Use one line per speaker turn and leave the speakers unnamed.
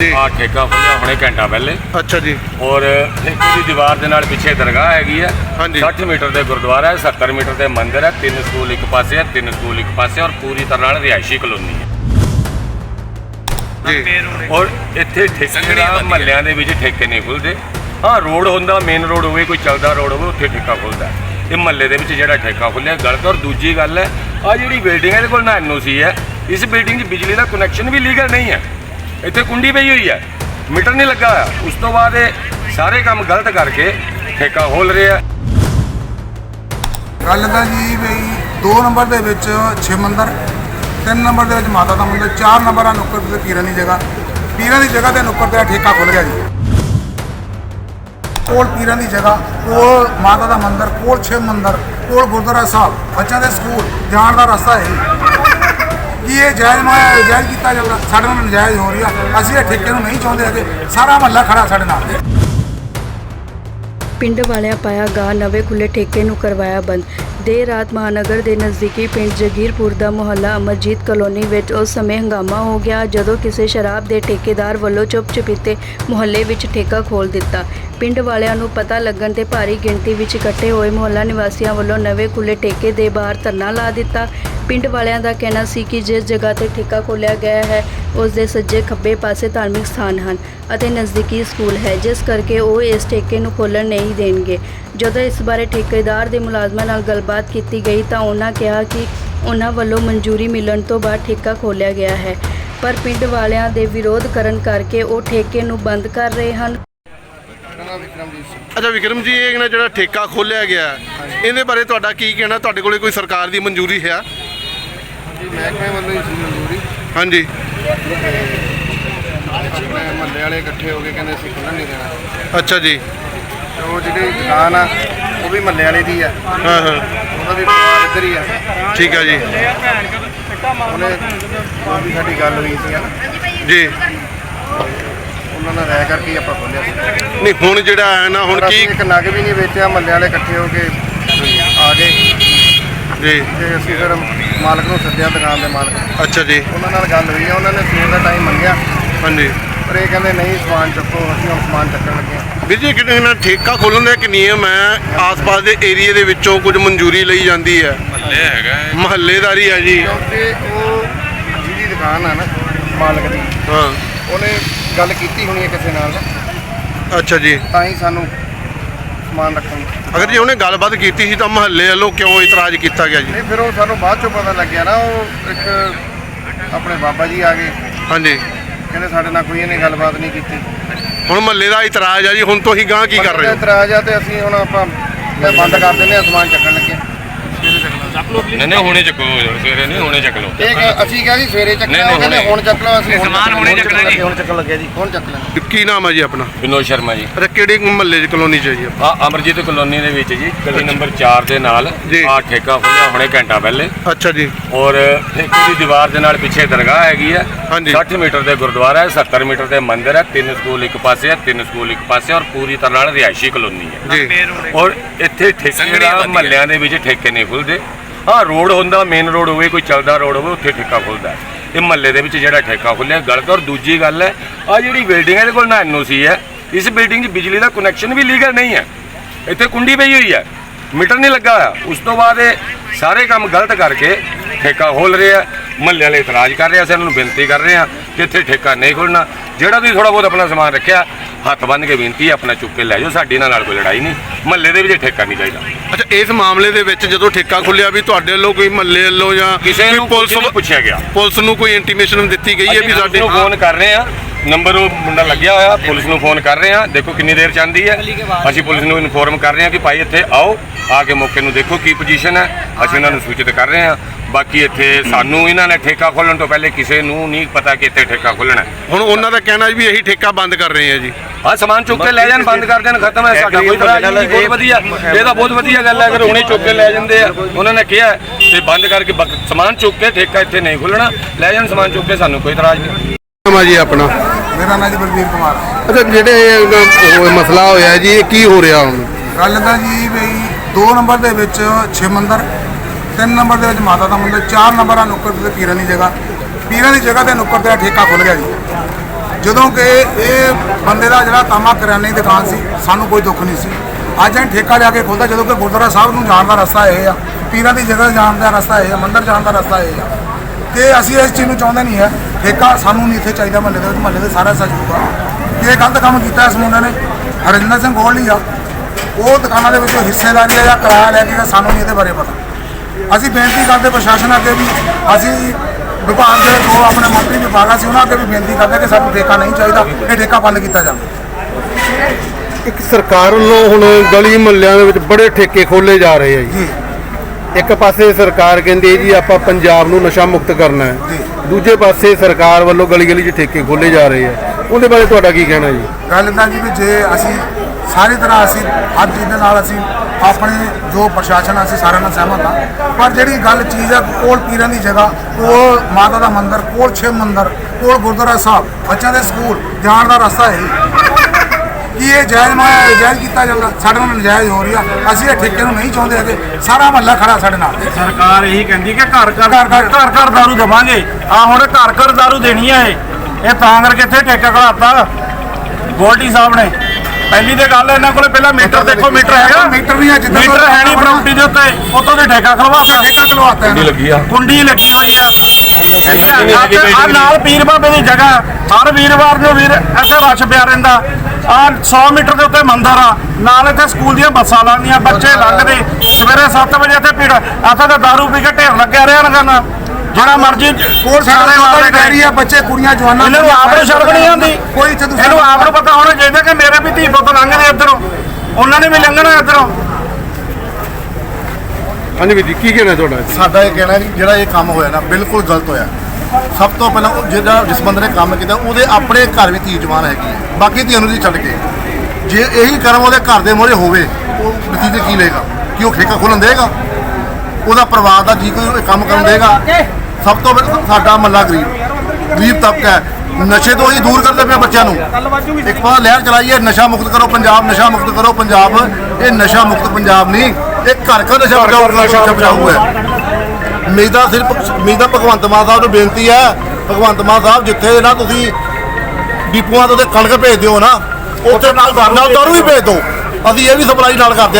ਜੀ।
ਆ ਠੇਕਾ ਖੁੱਲਿਆ ਹੁਣੇ ਘੰਟਾ ਪਹਿਲੇ।
ਅੱਛਾ ਜੀ।
ਔਰ ਠੇਕੇ ਦੀ ਦੀਵਾਰ ਦੇ ਨਾਲ ਪਿੱਛੇ ਦਰਗਾਹ ਹੈਗੀ ਹੈ
ਹਾਂਜੀ।
60 ਮੀਟਰ ਦੇ ਗੁਰਦੁਆਰਾ ਹੈ 70 ਮੀਟਰ ਦੇ ਮੰਦਿਰ ਹੈ ਤਿੰਨ ਸਕੂਲ ਇੱਕ ਪਾਸੇ ਹੈ ਤਿੰਨ ਸਕੂਲ ਇੱਕ ਪਾਸੇ ਔਰ ਪੂਰੀ ਤਰ੍ਹਾਂ ਨਾਲ ਰਿਹਾਇਸ਼ੀ ਕਲੋਨੀ ਹੈ।
ਜੀ।
ਔਰ ਇੱਥੇ ਠੇਕੇ ਦਾ ਮਹੱਲਿਆਂ ਦੇ ਵਿੱਚ ਠੇਕੇ ਨਹੀਂ ਖੁੱਲਦੇ ਹਾਂ ਰੋਡ ਹੁੰਦਾ ਮੇਨ ਰੋਡ ਹੋਵੇ ਕੋਈ ਚੱਲਦਾ ਰੋਡ ਹੋਵੇ ਉੱਥੇ ਠੇਕਾ ਖੁੱਲਦਾ ਹੈ। ਇਹ ਮਹੱਲੇ ਦੇ ਵਿੱਚ ਜਿਹੜਾ ਠੇਕਾ ਖੁੱਲਿਆ ਗਲਤ ਔਰ ਦੂਜੀ ਗੱਲ ਹੈ ਆ ਜਿਹੜੀ ਬਿਲਡਿੰਗ ਹੈ ਇਹਦੇ ਕੋਲ ਨਾ ਐਨਓਸੀ ਹੈ। ਇਸ ਬਿਲਡਿੰਗ 'ਚ ਬਿਜਲੀ ਦਾ ਕਨੈਕਸ਼ਨ ਵੀ ਲੀਗਲ ਨਹੀਂ ਹੈ। ਇੱਥੇ ਕੁੰਡੀ ਪਈ ਹੋਈ ਹੈ। ਮੀਟਰ ਨਹੀਂ ਲੱਗਾ ਹੋਇਆ। ਉਸ ਤੋਂ ਬਾਅਦ ਇਹ ਸਾਰੇ ਕੰਮ ਗਲਤ ਕਰਕੇ ਠੇਕਾ ਖੋਲ ਰਿਹਾ
ਗੱਲ ਤਾਂ ਜੀ ਬਈ 2 ਨੰਬਰ ਦੇ ਵਿੱਚ ਛੇ ਮੰਦਰ 3 ਨੰਬਰ ਦੇ ਵਿੱਚ ਮਾਤਾ ਦਾ ਮੰਦਰ 4 ਨੰਬਰ ਆ ਨੁੱਕਰ ਤੇ ਪੀਰਾਂ ਦੀ ਜਗ੍ਹਾ। ਪੀਰਾਂ ਦੀ ਜਗ੍ਹਾ ਤੇ ਨੁੱਕਰ ਤੇ ਠੇਕਾ ਖੁੱਲ ਗਿਆ ਜੀ। ਕੋਲ ਪੀਰਾਂ ਦੀ ਜਗ੍ਹਾ, ਕੋਲ ਮਾਤਾ ਦਾ ਮੰਦਰ, ਕੋਲ ਛੇ ਮੰਦਰ, ਕੋਲ ਗੁਰਦੁਆਰਾ ਸਾਹਿਬ, ਬੱਚਿਆਂ ਦੇ ਸਕੂਲ, ਜਾਣ ਦਾ ਰਸਤਾ ਹੈ ਜੀ ਕੀ ਇਹ ਜਾਇਜ਼ ਮਾ ਜਾਇਜ਼ ਕੀਤਾ ਜਾਂਦਾ? ਸਾਡੇ ਨਾਲ ਨਜਾਇਜ਼ ਹੋ ਰਹੀ ਆ। ਅਸੀਂ ਇਹ ਠੇਕੇ ਨੂੰ ਨਹੀਂ ਚਾਹੁੰਦੇ ਹੈਗੇ। ਸਾਰਾ ਮਹੱਲਾ ਖੜਾ ਸਾਡੇ ਨਾਲ।
ਪਿੰਡ ਵਾਲਿਆਂ ਪਾਇਆ ਗਾ ਨਵੇਂ ਖੁੱਲੇ ਠੇਕੇ ਨੂੰ ਕਰਵਾਇਆ ਬੰਦ। ਦੇਰ ਰਾਤ ਮਹਾਨਗਰ ਦੇ ਨਜ਼ਦੀਕੀ ਪਿੰਡ ਜਗੀਰਪੁਰ ਦਾ ਮੁਹੱਲਾ ਅਮਰਜੀਤ ਕਲੋਨੀ ਵਿੱਚ ਉਸ ਸਮੇਂ ਹੰਗਾਮਾ ਹੋ ਗਿਆ ਜਦੋਂ ਕਿਸੇ ਸ਼ਰਾਬ ਦੇ ਠੇਕੇਦਾਰ ਵੱਲੋਂ ਚੁੱਪ ਚੁਪੀਤੇ ਮੁਹੱਲੇ ਵਿੱਚ ਠੇਕਾ ਖੋਲ ਦਿੱਤਾ। ਪਿੰਡ ਵਾਲਿਆਂ ਨੂੰ ਪਤਾ ਲੱਗਣ ਤੇ ਭਾਰੀ ਗਿਣਤੀ ਵਿੱਚ ਇਕੱਠੇ ਹੋਏ ਮੁਹੱਲਾ ਨਿਵਾਸੀਆਂ ਵੱਲੋਂ ਨਵੇਂ ਖੁੱਲੇ ਠੇਕੇ ਦੇ ਬਾਹਰ ਧਰਨਾ ਲਾ ਦਿੱਤਾ। ਪਿੰਡ ਵਾਲਿਆਂ ਦਾ ਕਹਿਣਾ ਸੀ ਕਿ ਜਿਸ ਜਗ੍ਹਾ ਤੇ ਠੇਕਾ ਖੋਲ੍ਹਿਆ ਗਿਆ ਹੈ ਉਸ ਦੇ ਸੱਜੇ ਖੱਬੇ ਪਾਸੇ ਧਾਰਮਿਕ ਸਥਾਨ ਹਨ ਅਤੇ ਨਜ਼ਦੀਕੀ ਸਕੂਲ ਹੈ ਜਿਸ ਕਰਕੇ ਉਹ ਇਸ ਠੇਕੇ ਨੂੰ ਖੋਲ੍ਹਣ ਨਹੀਂ ਦੇਣਗੇ। ਜਦੋਂ ਇਸ ਬਾਰੇ ਠੇਕੇਦਾਰ ਦੇ ਮੁਲਾਜ਼ਮਾਂ ਨਾਲ ਗੱਲਬਾਤ ਕੀਤੀ ਗਈ ਤਾਂ ਉਹਨਾਂ ਕਿਹਾ ਕਿ ਉਹਨਾਂ ਵੱਲੋਂ ਮਨਜ਼ੂਰੀ ਮਿਲਣ ਤੋਂ ਬਾਅਦ ਠੇਕਾ ਖੋਲ੍ਹਿਆ ਗਿਆ ਹੈ ਪਰ ਪਿੰਡ ਵਾਲਿਆਂ ਦੇ ਵਿਰੋਧ ਕਰਨ ਕਰਕੇ ਉਹ ਠੇਕੇ ਨੂੰ ਬੰਦ ਕਰ ਰਹੇ ਹਨ।
ਅੱਛਾ ਵਿਕਰਮ ਜੀ ਇਹ ਨਾ ਜਿਹੜਾ ਠੇਕਾ ਖੋਲਿਆ ਗਿਆ ਹੈ, ਇਹਦੇ ਬਾਰੇ ਤੁਹਾਡਾ ਕੀ ਕਹਿਣਾ? ਤੁਹਾਡੇ ਕੋਲੇ ਕੋਈ ਸਰਕਾਰ ਦੀ ਮਨਜ਼ੂਰੀ ਹੈ?
ਜੀ ਮਹਿਕਮੇ ਵੱਲੋਂ ਹੀ ਸੀ ਮਨਜ਼ੂਰੀ।
ਹਾਂਜੀ।
ਮੈਂ ਵਾਲੇ ਇਕੱਠੇ ਹੋ ਕੇ ਕਹਿੰਦੇ ਅਸੀਂ ਖੁੱਲ੍ਹਣ ਨਹੀਂ ਦੇਣਾ।
ਅੱਛਾ ਜੀ।
ਤੇ ਉਹ ਜਿਹੜੀ ਦੁਕਾਨ ਆ ਉਹ ਵੀ ਮਹੱਲੇ ਵਾਲੇ ਦੀ ਆ।
ਹਾਂ ਹਾਂ।
ਉਹਦਾ ਵੀ ਪਰਿਵਾਰ ਇੱਧਰ ਹੀ ਆ।
ਠੀਕ ਹੈ ਜੀ।
ਉਹਨੇ ਉਹ ਵੀ ਸਾਡੀ ਗੱਲ ਹੋਈ ਸੀ
ਜੀ।
ਉਹਨਾਂ ਨਾਲ ਰਹਿ ਕਰਕੇ ਹੀ ਆਪਾਂ ਖੋਲ੍ਹਿਆ ਸੀ।
ਨਹੀਂ ਹੁਣ ਜਿਹੜਾ ਹੈ ਨਾ ਹੁਣ ਕੀ
ਇੱਕ ਨਗ ਵੀ ਨਹੀਂ ਵੇਚਿਆ ਮਹੱਲੇ ਵਾਲੇ ਇਕੱਠੇ ਹੋ ਕੇ ਆ ਗਏ।
ਜੀ।
ਤੇ ਅਸੀਂ ਫਿਰ ਮਾਲਕ ਨੂੰ ਸੱਦਿਆ ਦੁਕਾਨ ਦੇ ਮਾਲਕ।
ਅੱਛਾ ਜੀ।
ਉਹਨਾਂ ਨਾਲ ਗੱਲ ਹੋਈ ਆ ਉਹਨਾਂ ਨੇ ਸਵੇਰ ਦਾ ਟਾਈਮ ਮੰਗਿਆ।
ਹਾਂਜੀ।
ਪਰ ਇਹ ਕਹਿੰਦੇ ਨਹੀਂ ਸਮਾਨ ਚੱਕੋ ਅਸੀਂ ਹੁਣ ਸਮਾਨ ਚੱਕਣ ਲੱਗੇ ਹਾਂ।
ਵੀਰ ਜੀ ਕਿਤੇ ਨਾ ਠੇਕਾ ਖੋਲਣ ਦਾ ਇੱਕ ਨਿਯਮ ਹੈ? ਆਸ-ਪਾਸ ਦੇ ਏਰੀਆ ਦੇ ਵਿੱਚੋਂ ਕੁਝ ਮਨਜ਼ੂਰੀ ਲਈ ਜਾਂਦੀ ਹੈ।
ਮਹੱਲੇ ਹੈਗਾ
ਮਹੱਲੇਦਾਰੀ ਹੈ ਜੀ।
ਕਿਉਂਕਿ ਉਹ ਜਿਹਦੀ ਦੁਕਾਨ ਆ ਨਾ ਮਾਲਕ ਦੀ
ਹਾਂ।
ਉਹਨੇ ਗੱਲ ਕੀਤੀ ਹੋਣੀ ਹੈ ਕਿਸੇ ਨਾਲ।
ਅੱਛਾ ਜੀ।
ਤਾਂ ਹੀ ਸਾਨੂੰ ਸਮਾਨ ਰੱਖਣ।
ਅਗਰ ਜੇ ਉਹਨੇ ਗੱਲਬਾਤ ਕੀਤੀ ਸੀ ਤਾਂ ਮਹੱਲੇ ਵੱਲੋਂ ਕਿਉਂ ਇਤਰਾਜ਼ ਕੀਤਾ ਗਿਆ ਜੀ?
ਨਹੀਂ ਫਿਰ ਉਹ ਸਾਨੂੰ ਬਾਅਦ ਚੋਂ ਪਤਾ ਲੱਗਿਆ ਨਾ ਉਹ ਇੱਕ ਆਪਣੇ ਬਾਬਾ ਜੀ ਆ ਗਏ।
ਹਾਂਜੀ।
ਕਹਿੰਦੇ ਸਾਡੇ ਨਾਲ ਕੋਈ ਇਹਨੇ ਗੱਲਬਾਤ ਨਹੀਂ ਕੀਤੀ।
ਹੁਣ ਮਹੱਲੇ ਦਾ ਇਤਰਾਜ਼ ਆ ਜੀ ਹੁਣ ਤੋਂ ਹੀ ਗਾਂ ਕੀ ਕਰ ਰਹੇ ਹੋ?
ਇਤਰਾਜ਼ ਆ ਤੇ ਅਸੀਂ ਹੁਣ ਆਪਾਂ ਬੰਦ ਕਰ ਦਿੰਦੇ ਆ ਸਮਾਨ ਚੱਕਣ ਚੱਕਣਾ
ਨਹੀਂ ਨਹੀਂ ਹੁਣੇ ਚੱਕੋ ਸਵੇਰੇ ਨਹੀਂ ਹੁਣੇ ਚੱਕ ਲਓ।
ਇਹ ਕਿ ਅਸੀਂ ਕਿਹਾ ਜੀ ਸਵੇਰੇ ਚੱਕਣਾ
ਨਹੀਂ,
ਉਹ ਕਹਿੰਦੇ
ਹੁਣੇ।
ਹੁਣ ਚੱਕ ਲਓ ਅਸੀਂ
ਸਮਾਨ ਹੁਣੇ ਚੱਕਣਾ ਜੀ।
ਹੁਣ ਚੱਕਣ ਲੱਗੇ ਜੀ ਹੁਣ ਚੱਕ ਲੈਣਾ
ਕੀ ਨਾਮ ਹੈ ਜੀ ਆਪਣਾ?
ਵਿਨੋਦ ਸ਼ਰਮਾ ਜੀ।
ਅੱਛਾ ਕਿਹੜੀ ਮਹੱਲੇ 'ਚ ਕਲੋਨੀ 'ਚ ਹੈ ਜੀ
ਆ ਅਮਰਜੀਤ ਕਲੋਨੀ ਦੇ ਵਿੱਚ ਜੀ ਗਲੀ ਨੰਬਰ 4 ਦੇ ਨਾਲ
ਜੀ।
ਆ ਠੇਕਾ ਖੁੱਲਿਆ ਹੁਣੇ ਘੰਟਾ ਪਹਿਲੇ।
ਅੱਛਾ ਜੀ।
ਔਰ ਠੇਕੇ ਦੀ ਦੀਵਾਰ ਦੇ ਨਾਲ ਪਿੱਛੇ ਦਰਗਾਹ ਹੈਗੀ ਹੈ
ਹਾਂਜੀ।
60 ਮੀਟਰ ਦੇ ਗੁਰਦੁਆਰਾ ਹੈ 70 ਮੀਟਰ ਦੇ ਮੰਦਿਰ ਹੈ ਤਿੰਨ ਸਕੂਲ ਇੱਕ ਪਾਸੇ ਹੈ ਤਿੰਨ ਸਕੂਲ ਇੱਕ ਪਾਸੇ ਔਰ ਪੂਰੀ ਤਰ੍ਹਾਂ ਨਾਲ ਰਿਹਾਇਸ਼ੀ ਕਲੋਨੀ ਹੈ।
ਜੀ।
ਔਰ ਇੱਥੇ ਠੇਕੇ ਦਾ ਮਹੱਲਿਆਂ ਦੇ ਵਿੱਚ ਠੇਕੇ ਨਹੀਂ ਖੁੱਲਦੇ ਹਾਂ ਰੋਡ ਹੁੰਦਾ ਮੇਨ ਰੋਡ ਹੋਵੇ, ਕੋਈ ਚੱਲਦਾ ਰੋਡ ਹੋਵੇ, ਉੱਥੇ ਠੇਕਾ ਖੁੱਲਦਾ ਇਹ ਮਹੱਲੇ ਦੇ ਵਿੱਚ ਜਿਹੜਾ ਠੇਕਾ ਖੁੱਲਿਆ ਗਲਤ ਔਰ ਦੂਜੀ ਗੱਲ ਹੈ ਆ ਜਿਹੜੀ ਬਿਲਡਿੰਗ ਹੈ, ਇਹਦੇ ਕੋਲ ਨਾ ਐਨਓਸੀ ਹੈ। ਇਸ ਬਿਲਡਿੰਗ 'ਚ ਬਿਜਲੀ ਦਾ ਕਨੈਕਸ਼ਨ ਵੀ ਲੀਗਲ ਨਹੀਂ ਹੈ। ਇੱਥੇ ਕੁੰਡੀ ਪਈ ਹੋਈ ਹੈ, ਮੀਟਰ ਨਹੀਂ ਲੱਗਾ ਹੋਇਆ। ਉਸ ਤੋਂ ਬਾਅਦ ਇਹ ਸਾਰੇ ਕੰਮ ਗਲਤ ਕਰਕੇ ਠੇਕਾ ਖੋਲ ਰਿਹਾ ਮਹੱਲੇ ਵਾਲੇ ਇਤਰਾਜ਼ ਕਰ ਰਹੇ ਆ ਅਸੀਂ ਇਹਨਾਂ ਨੂੰ ਬੇਨਤੀ ਕਰ ਰਹੇ ਹਾਂ ਕਿ ਇੱਥੇ ਠੇਕਾ ਨਹੀਂ ਖੋਲਣਾ ਜਿਹੜਾ ਤੁਸੀਂ ਥੋੜਾ ਬਹੁਤ ਆਪਣਾ ਸਮਾਨ ਰੱਖਿਆ ਹੱਥ ਬੰਨ੍ਹ ਕੇ ਬੇਨਤੀ ਹੈ ਆਪਣਾ ਚੁੱਕ ਕੇ ਲੈ ਜਾਓ ਸਾਡੀ ਇਹਨਾਂ ਨਾਲ ਕੋਈ ਲੜਾਈ ਨਹੀਂ। ਮਹੱਲੇ ਦੇ ਵਿੱਚ ਠੇਕਾ ਨਹੀਂ ਚਾਹੀਦਾ।
ਅੱਛਾ ਇਸ ਮਾਮਲੇ ਦੇ ਵਿੱਚ ਜਦੋਂ ਠੇਕਾ ਖੁੱਲਿਆ ਵੀ ਤੁਹਾਡੇ ਵੱਲੋਂ ਕੋਈ ਮਹੱਲੇ ਵੱਲੋਂ ਜਾਂ
ਕਿਸੇ ਨੂੰ
ਪੁਲਿਸ
ਪੁਲਿਸ ਨੂੰ ਪੁੱਛਿਆ ਗਿਆ।
ਪੁਲਿਸ ਨੂੰ ਕੋਈ ਇੰਟੀਮੇਸ਼ਨ ਦਿੱਤੀ ਗਈ ਹੈ ਵੀ ਸਾਡੇ
ਨੂੰ ਫੋਨ ਕਰ ਰਹੇ ਆ। ਨੰਬਰ ਉਹ ਮੁੰਡਾ ਲੱਗਿਆ ਹੋਇਆ ਪੁਲਿਸ ਨੂੰ ਫੋਨ ਕਰ ਰਹੇ ਆ। ਦੇਖੋ ਕਿੰਨੀ ਦੇਰ ਚਾਹੁੰਦੀ ਹੈ। ਅਸੀਂ ਪੁਲਿਸ ਨੂੰ ਇਨਫੋਰਮ ਕਰ ਰਹੇ ਆ ਕਿ ਭਾਈ ਇੱਥੇ ਆਓ। ਆ ਕੇ ਮੌਕੇ ਨੂੰ ਦੇਖੋ ਕੀ ਪੋਜੀਸ਼ਨ ਹੈ। ਅਸੀਂ ਇਹਨਾਂ ਨੂੰ ਸੂਚਿਤ ਕਰ ਰਹੇ ਆ ਬਾਕੀ ਇੱਥੇ ਸਾਨੂੰ ਇਹਨਾਂ ਨੇ ਠੇਕਾ ਖੋਲਣ ਤੋਂ ਪਹਿਲੇ ਕਿਸੇ ਨੂੰ ਨਹੀਂ ਪਤਾ ਕਿ ਇੱਥੇ ਠੇਕਾ ਖੋਲਣਾ
ਹੁਣ ਉਹਨਾਂ ਦਾ ਕਹਿਣਾ ਵੀ ਇਹੀ ਠੇਕਾ ਬੰਦ ਕਰ ਰਹੇ ਆ ਜੀ।
ਆ ਸਮਾਨ ਚੁੱਕ ਕੇ ਲੈ ਜਾਣ ਬੰਦ ਕਰ ਦੇਣ ਖਤਮ ਹੈ ਸਾਡਾ। ਕੋਈ ਇਤਰਾਜ਼ ਨਹੀਂ ਬਹੁਤ ਵਧੀਆ। ਇਹ ਤਾਂ ਬਹੁਤ ਵਧੀਆ ਗੱਲ ਹੈ ਅਗਰ ਹੁਣੇ ਚੁੱਕ ਕੇ ਲੈ ਜਾਂਦੇ ਆ। ਉਹਨਾਂ ਨੇ ਕਿਹਾ ਹੈ ਤੇ ਬੰਦ ਕਰਕੇ ਸਮਾਨ ਚੁੱਕ ਕੇ ਠੇਕਾ ਇੱਥੇ ਨਹੀਂ ਖੁੱਲਣਾ ਲੈ ਜਾਣ ਸਮਾਨ ਚੁੱਕ ਕੇ ਸਾਨੂੰ ਕੋਈ ਇਤਰਾਜ਼ ਨਹੀਂ।
ਨਾਮ ਜੀ ਆਪਣਾ?
ਮੇਰਾ ਨਾਂ ਜੀ ਬਲਬੀਰ ਕੁਮਾਰ
ਅੱਛਾ ਜਿਹੜੇ ਮਸਲਾ ਹੋਇਆ ਜੀ ਇਹ ਕੀ ਹੋ ਰਿਹਾ ਹੁਣ?
ਗੱਲ ਤਾਂ ਜੀ ਵੀ 2 ਨੰਬਰ ਦੇ ਵਿੱਚ ਛੇ ਮੰਦਰ 3 ਨੰਬਰ ਦੇ ਵਿੱਚ ਮਾਤਾ ਦਾ ਮੰਦਰ 4 ਨੰਬਰ ਆ ਨੁੱਕਰ ਤੇ ਪੀਰਾਂ ਦੀ ਜਗ੍ਹਾ। ਪੀਰਾਂ ਦੀ ਜਗ੍ਹਾ ਤੇ ਨੁੱਕਰ ਤੇ ਠੇਕਾ ਖੁੱਲ ਗਿਆ ਜੀ। ਜਦੋਂ ਕਿ ਇਹ ਬੰਦੇ ਦਾ ਜਿਹੜਾ ਤਾਮਾ ਕਰਿਆਨੇ ਦੀ ਦੁਕਾਨ ਸੀ, ਸਾਨੂੰ ਕੋਈ ਦੁੱਖ ਨਹੀਂ ਸੀ। ਅੱਜ ਇਹ ਠੇਕਾ ਲਿਆ ਕੇ ਖੋਲਦਾ ਜਦੋਂ ਕਿ ਗੁਰਦੁਆਰਾ ਸਾਹਿਬ ਨੂੰ ਜਾਣ ਦਾ ਰਸਤਾ ਇਹ ਆ। ਪੀਰਾਂ ਦੀ ਜਗ੍ਹਾ ਜਾਣ ਦਾ ਰਸਤਾ ਇਹ ਆ, ਮੰਦਿਰ ਜਾਣ ਦਾ ਰਸਤਾ ਇਹ ਆ। ਤੇ ਅਸੀਂ ਇਸ ਚੀਜ਼ ਨੂੰ ਚਾਹੁੰਦੇ ਨਹੀਂ ਹੈ, ਠੇਕਾ ਸਾਨੂੰ ਨਹੀਂ ਇੱਥੇ ਚਾਹੀਦਾ, ਮਹੱਲੇ ਦੇ ਵਿੱਚ, ਮਹੱਲੇ ਦੇ ਸਾਰਾ ਸਹਿਯੋਗ ਆ ਕਿ ਇਹ ਗਲਤ ਕੰਮ ਕੀਤਾ ਇਸ ਮੁੰਡੇ ਨੇ। ਹਰਿੰਦਰ ਸਿੰਘ ਗੋਲਡੀ ਆ। ਉਹ ਦੁਕਾਨਾਂ ਦੇ ਵਿੱਚੋਂ ਹਿੱਸੇਦਾਰੀ ਆ ਜਾਂ ਕਿਰਾਇਆ ਲੈ ਕੇ ਸਾਨੂੰ ਨਹੀਂ ਇਹਦੇ ਬਾਰੇ ਪਤਾ। ਅਸੀਂ ਬੇਨਤੀ ਕਰਦੇ ਪ੍ਰਸ਼ਾਸਨ ਅੱਗੇ ਵੀ ਅਸੀਂ ਵਿਭਾਗ ਦੇ ਜੋ ਆਪਣੇ ਮੰਤਰੀ ਵਿਭਾਗ ਸੀ ਉਹਨਾਂ ਅੱਗੇ ਵੀ ਬੇਨਤੀ ਕਰਦੇ ਕਿ ਸਾਨੂੰ ਠੇਕਾ ਨਹੀਂ ਚਾਹੀਦਾ ਇਹ ਠੇਕਾ ਬੰਦ ਕੀਤਾ ਜਾਵੇ।
ਇੱਕ ਸਰਕਾਰ ਵੱਲੋਂ ਹੁਣ ਗਲੀ ਮੁਹੱਲਿਆਂ ਦੇ ਵਿੱਚ ਬੜੇ ਠੇਕੇ ਖੋਲੇ ਜਾ ਰਹੇ ਆ ਜੀ। ਇੱਕ ਪਾਸੇ ਸਰਕਾਰ ਕਹਿੰਦੀ ਹੈ ਜੀ ਆਪਾਂ ਪੰਜਾਬ ਨੂੰ ਨਸ਼ਾ ਮੁਕਤ ਕਰਨਾ ਹੈ। ਦੂਜੇ ਪਾਸੇ ਸਰਕਾਰ ਵੱਲੋਂ ਗਲੀ ਗਲੀ 'ਚ ਠੇਕੇ ਖੋਲੇ ਜਾ ਰਹੇ ਆ। ਉਹਦੇ ਬਾਰੇ ਤੁਹਾਡਾ ਕੀ ਕਹਿਣਾ ਜੀ?
ਗੱਲ ਤਾਂ ਜੀ ਵੀ ਜੇ ਅਸੀਂ ਸਾਰੀ ਤਰ੍ਹਾਂ ਅਸੀਂ ਅੱਜ ਇਹਦੇ ਨਾਲ ਅਸੀਂ ਆਪਣੇ ਜੋ ਪ੍ਰਸ਼ਾਸਨ ਆ, ਅਸੀਂ ਸਾਰਿਆਂ ਨਾਲ ਸਹਿਮਤ ਹਾਂ। ਪਰ ਜਿਹੜੀ ਗੱਲ ਚੀਜ਼ ਹੈ ਕੋਲ ਪੀਰਾਂ ਦੀ ਜਗ੍ਹਾ ਕੋਲ ਮਾਤਾ ਦਾ ਮੰਦਿਰ ਕੋਲ ਛੇ ਮੰਦਿਰ ਕੋਲ ਗੁਰਦੁਆਰਾ ਸਾਹਿਬ ਬੱਚਿਆਂ ਦੇ ਸਕੂਲ ਜਾਣ ਦਾ ਰਸਤਾ ਹੈ ਕੀ ਇਹ ਜਾਇਜ਼ ਮਾ ਜਾਇਜ਼ ਕੀਤਾ ਜਾਂਦਾ ਸਾਡੇ ਨਾਲ ਨਜਾਇਜ਼ ਹੋ ਰਹੀ ਆ। ਅਸੀਂ ਇਹ ਠੇਕੇ ਨੂੰ ਨਹੀਂ ਚਾਹੁੰਦੇ ਹੈਗੇ। ਸਾਰਾ ਮਹੱਲਾ ਖੜਾ ਸਾਡੇ ਨਾਲ।
ਸਰਕਾਰ ਇਹੀ ਕਹਿੰਦੀ ਕਿ ਘਰ ਘਰ ਘਰ ਘਰ। ਘਰ ਦਾਰੂ ਦਵਾਂਗੇ। ਆ ਹੁਣ ਘਰ ਘਰ ਦਾਰੂ ਦੇਣੀ ਆ ਇਹ। ਇਹ ਤਾਂ ਕਰਕੇ ਇੱਥੇ ਠੇਕਾ ਘਲਾਤਾ ਗੋਲਡੀ ਸਾਹਿਬ ਨੇ। ਪਹਿਲੀ ਤੇ ਗੱਲ ਇਹਨਾਂ ਕੋਲੇ ਪਹਿਲਾਂ ਮੀਟਰ ਦੇਖੋ ਮੀਟਰ ਹੈਗਾ।
ਮੀਟਰ ਨਹੀਂ ਹੈ ਜਿੱਦਾਂ
ਮੀਟਰ ਹੈ ਨਹੀਂ ਪ੍ਰਾਪਰਟੀ ਦੇ ਉੱਤੇ ਉਤੋਂ ਦੇ ਠੇਕਾ ਖਲਵਾਤਾ
ਠੇਕਾ ਖਲਵਾਤਾ
ਕੁੰਡੀ ਲੱਗੀ ਆ।
ਕੁੰਡੀ ਲੱਗੀ ਹੋਈ ਆ। ਆ ਨਾਲ ਪੀਰ ਬਾਬੇ ਦੀ ਜਗ੍ਹਾ। ਹਰ ਵੀਰਵਾਰ ਨੂੰ ਵੀਰ ਐਸੇ ਰਸ਼ ਪਿਆ ਰਹਿੰਦਾ। ਆ 100 ਮੀਟਰ ਦੇ ਉੱਤੇ ਮੰਦਿਰ ਆ। ਨਾਲ ਇੱਥੇ ਸਕੂਲ ਦੀਆਂ ਬੱਸਾਂ ਲੰਘਦੀਆਂ ਬੱਚੇ ਲੰਘਦੇ। ਸਵੇਰੇ 7 ਵਜੇ ਇੱਥੇ ਭੀੜ ਇੱਥੇ ਤਾਂ ਦਾਰੂ ਪੀ ਕੇ ਢੇਰ ਲੱਗਿਆ ਰਿਹਾ ਨਾ ਜਿਹੜਾ ਮਰਜ਼ੀ
ਕੋਲ ਸਾਡੇ ਨਾਲ ਦੀ ਡੈਰੀ ਆ ਬੱਚੇ ਕੁੜੀਆਂ ਜਵਾਨਾਂ
ਇਹਨਾਂ ਨੂੰ ਆਪ ਨੂੰ ਸ਼ਰਮ ਨਹੀਂ ਆਉਂਦੀ।
ਕੋਈ ਇੱਥੇ ਦੂਸਰਾ
ਇਹਨੂੰ ਆਪ ਨੂੰ ਪਤਾ ਹੋਣਾ ਚਾਹੀਦਾ ਕਿ ਮੇਰੇ ਵੀ ਧੀ ਪੁੱਤ ਲੰਘਦੇ ਇੱਧਰੋਂ। ਉਹਨਾਂ ਨੇ ਵੀ ਲੰਘਣਾ ਇੱਧਰੋਂ।
ਹਾਂਜੀ ਜੀ ਕੀ ਕਹਿਣਾ ਤੁਹਾਡਾ?
ਸਾਡਾ ਇਹ ਕਹਿਣਾ ਜੀ ਜਿਹੜਾ ਇਹ ਕੰਮ ਹੋਇਆ ਨਾ ਬਿਲਕੁਲ ਗਲਤ ਹੋਇਆ। ਸਭ ਤੋਂ ਪਹਿਲਾਂ ਉਹ ਜਿਹੜਾ ਜਿਸ ਬੰਦੇ ਨੇ ਕੰਮ ਕੀਤਾ ਉਹਦੇ ਆਪਣੇ ਘਰ ਵੀ ਧੀ ਜਵਾਨ ਹੈਗੀ ਹੈ। ਬਾਕੀ ਧੀਆਂ ਨੂੰ ਦੀ ਛੱਡ ਕੇ। ਜੇ ਇਹੀ ਕਰਮ ਉਹਦੇ ਘਰ ਦੇ ਮੋਰੇ ਹੋਵੇ ਉਹ ਨਤੀਜੇ ਕੀ ਲਏਗਾ? ਕਿ ਉਹ ਠੇਕਾ ਖੋਲਣ ਦੇਗਾ ਉਹਦਾ ਪਰਿਵਾਰ ਦਾ ਜੀ ਕੋਈ ਕੰਮ ਕਰਨ ਦੇਗਾ ਸਭ ਤੋਂ ਪਹਿਲਾਂ ਸਾਡਾ ਮੱਲਾ ਗਰੀਬ ਗਰੀਬ ਤਬਕਾ ਹੈ। ਨਸ਼ੇ ਤੋਂ ਹੀ ਦੂਰ ਕਰਦੇ ਪਏ ਬੱਚਿਆਂ ਨੂੰ। ਇੱਕ ਵਾਰ ਲਹਿਰ ਚਲਾਈਏ ਨਸ਼ਾ ਮੁਕਤ ਕਰੋ ਪੰਜਾਬ ਨਸ਼ਾ ਮੁਕਤ ਕਰੋ ਪੰਜਾਬ। ਇਹ ਨਸ਼ਾ ਮੁਕਤ ਪੰਜਾਬ ਨਹੀਂ ਇਹ ਘਰ ਘਰ ਨਸ਼ਾ ਬਚਾਓ ਨਸ਼ਾ ਬਚਾਓ ਹੈ। ਮੇਰਾ ਸਿਰਫ ਮੇਰਾ ਭਗਵੰਤ ਮਾਨ ਸਾਹਿਬ ਨੂੰ ਬੇਨਤੀ ਹੈ ਭਗਵੰਤ ਮਾਨ ਸਾਹਿਬ ਜਿੱਥੇ ਨਾ ਤੁਸੀਂ ਡਿਪੂਆਂ ਤੋਂ ਤੇ ਕਣਕ ਭੇਜ ਦਿਓ ਨਾ ਉੱਥੇ ਨਾਲ ਨਾਲ ਦਾਰੂ ਵੀ ਭੇਜ ਦਿਓ। ਅਸੀਂ ਇਹ ਵੀ ਸਪਲਾਈ ਨਾਲ ਕਰਦੇ ਹਾਂ।